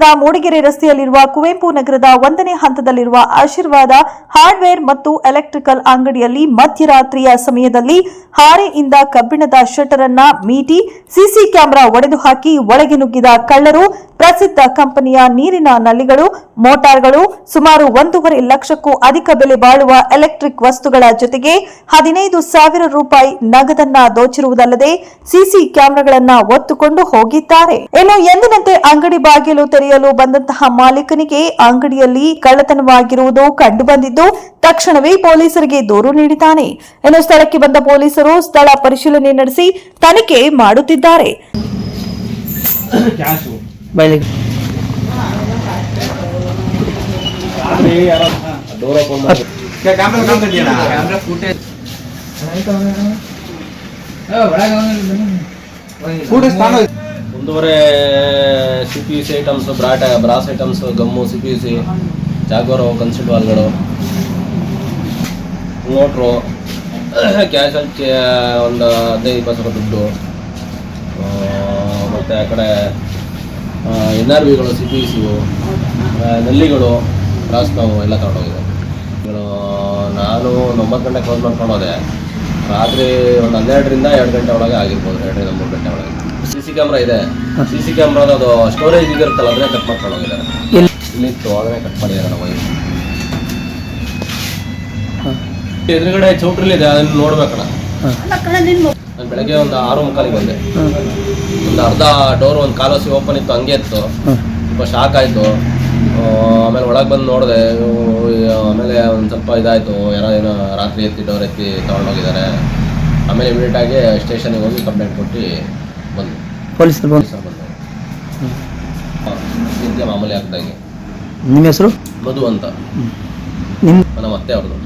ಪಟ್ಟಣದ ಮೂಡಿಗೆರೆ ರಸ್ತೆಯಲ್ಲಿರುವ ಕುವೆಂಪು ನಗರದ ಒಂದನೇ ಹಂತದಲ್ಲಿರುವ ಆಶೀರ್ವಾದ, ಹಾರ್ಡ್ವೇರ್ ಮತ್ತು ಎಲೆಕ್ಟ್ರಿಕಲ್ ಅಂಗಡಿಯಲ್ಲಿ ಮಧ್ಯರಾತ್ರಿಯ ಸಮಯದಲ್ಲಿ ಹಾರೆಯಿಂದ ಕಬ್ಬಿಣದ ಶಟರ್ ಅನ್ನ ಮೀಟಿ, ಸಿಸಿ ಕ್ಯಾಮೆರಾ ಒಡೆದು ಹಾಕಿ ಒಳಗೆ ನುಗ್ಗಿದ ಕಳ್ಳರು, ಪ್ರಸಿದ್ಧ ಕಂಪನಿಯ ನೀರಿನ ನಲ್ಲಿಗಳು, ಮೋಟಾರ್ಗಳು, ಸುಮಾರು ಒಂದೂವರೆ ಲಕ್ಷಕ್ಕೂ ಅಧಿಕ ಬೆಲೆ ಬಾಳುವ ಎಲೆಕ್ಟ್ರಿಕ್ ವಸ್ತುಗಳ ಜೊತೆಗೆ ಹದಿನೈದು ಸಾವಿರ ರೂಪಾಯಿ ನಗದನ್ನ ದೋಚಿರುವುದಲ್ಲದೆ ಸಿಸಿ ಕ್ಯಾಮೆರಾಗಳನ್ನ ಒತ್ತುಕೊಂಡು ಹೋಗಿದ್ದಾರೆ. ಇನ್ನು ಎಂದಿನಂತೆ ಅಂಗಡಿ ಬಾಗಿಲು ತೆರೆಯಲು ಬಂದಂತಹ ಮಾಲೀಕನಿಗೆ ಅಂಗಡಿಯಲ್ಲಿ ಕಳ್ಳತನವಾಗಿರುವುದು ಕಂಡುಬಂದಿದ್ದು ತಕ್ಷಣವೇ ಪೊಲೀಸರಿಗೆ ದೂರು ನೀಡಿದ್ದಾನೆ. ಇನ್ನು ಸ್ಥಳಕ್ಕೆ ಬಂದ ಪೊಲೀಸರು ಸ್ಥಳ ಪರಿಶೀಲನೆ ನಡೆಸಿ ತನಿಖೆ ಮಾಡುತ್ತಿದ್ದಾರೆ. ಕ್ಯಾಶು. ಬಯಲಿಗೆ ಒಂದೂವರೆ C P U C items ಬ್ರಾಟ brass items gum, C P U C ಜಾಗೋರು ಕನ್ಸಿಲ್ ವಾಲ್ಗಳು ಮೋಟ್ರು ಕ್ಯಾಶಲ್ಲಿ ಒಂದು ಹದಿನೈದು, ಇಪ್ಪತ್ತು ಸಾವಿರ ದುಡ್ಡು ಮತ್ತು ಆ ಕಡೆ ಎನ್ ಆರ್ ವಿಗಳು ಸಿ ಪಿ ಯು ಸಿವು ನಲ್ಲಿಗಳು ಬ್ರಾಸ್ ನಾವು ಎಲ್ಲ ತಗೊಂಡೋಗಿದೆ ಇವ್ನು ನಾನು ಒಂಬತ್ತು ಗಂಟೆ ಕ್ಲೋಸ್ ಮಾಡ್ಕೊಂಡು ಹೋದೆ. ರಾತ್ರಿ ಒಂದು ಹನ್ನೆರಡರಿಂದ ಎರಡು ಗಂಟೆ ಒಳಗೆ ಆಗಿರ್ಬೋದು, ಎರಡರಿಂದ ಮೂರು ಗಂಟೆ ಒಳಗೆ. ಸಿ ಕ್ಯಾಮ್ರಾ ಇದೆ. ಸಿ ಸಿ ಕ್ಯಾಮ್ರಾದ ಅದು ಸ್ಟೋರೇಜ್ ಇದಿರುತ್ತಲ್ಲ ಅದನ್ನೇ ಕಟ್ ಮಾಡ್ಕೊಂಡು ಹೋಗಿದ್ದಾರೆ. ಎಲ್ಲಿ? ಇಲ್ಲಿತ್ತು ಅದನ್ನೇ ಕಟ್ ಮಾಡಿದ್ದಾರೆ ನಾವು ಎದುರುಗಡೆ ಎದುರುಗಡೆ ಚೌಟ್ರಿಲಿದೆ ಅದನ್ನ ನೋಡ್ಬೇಕಣ್ಣ ಹಾಂ. ನಾನು ಬೆಳಗ್ಗೆ ಒಂದು ಆರು ಮುಕ್ಕಾಲಿಗೆ ಬಂದೆ. ಒಂದು ಅರ್ಧ ಡೋರ್ ಒಂದು ಕಾಲೋಸಿ ಓಪನ್ ಇತ್ತು ಹಂಗೆ ಇತ್ತು. ತುಂಬ ಸ್ವಲ್ಪ ಶಾಕ್ ಆಯಿತು. ಆಮೇಲೆ ಒಳಗೆ ಬಂದು ನೋಡಿದೆ ಆಮೇಲೆ ಒಂದು ಸ್ವಲ್ಪ ಇದಾಯಿತು. ಯಾರೋ ಏನೋ ರಾತ್ರಿ ಎತ್ತಿ ಡೋರ್ ಎತ್ತಿ ತೊಗೊಂಡೋಗಿದ್ದಾರೆ. ಆಮೇಲೆ ಇಮಿಡಿಯೇಟಾಗಿ ಸ್ಟೇಷನಿಗೆ ಹೋಗಿ ಕಂಪ್ಲೇಂಟ್ ಕೊಟ್ಟು ಬಂದು. ಪೊಲೀಸರು ಬಂದು. ನಿತ್ಯ ಮಾಮೂಲಿ ಆಗ್ದಂಗೆ ನಿಮ್ಮ ಹೆಸರು? ಮಧು ಅಂತ. ನಿಮ್ಮ ನಮ್ಮ ಅತ್ತೆ ಅವ್ರದ್ದು.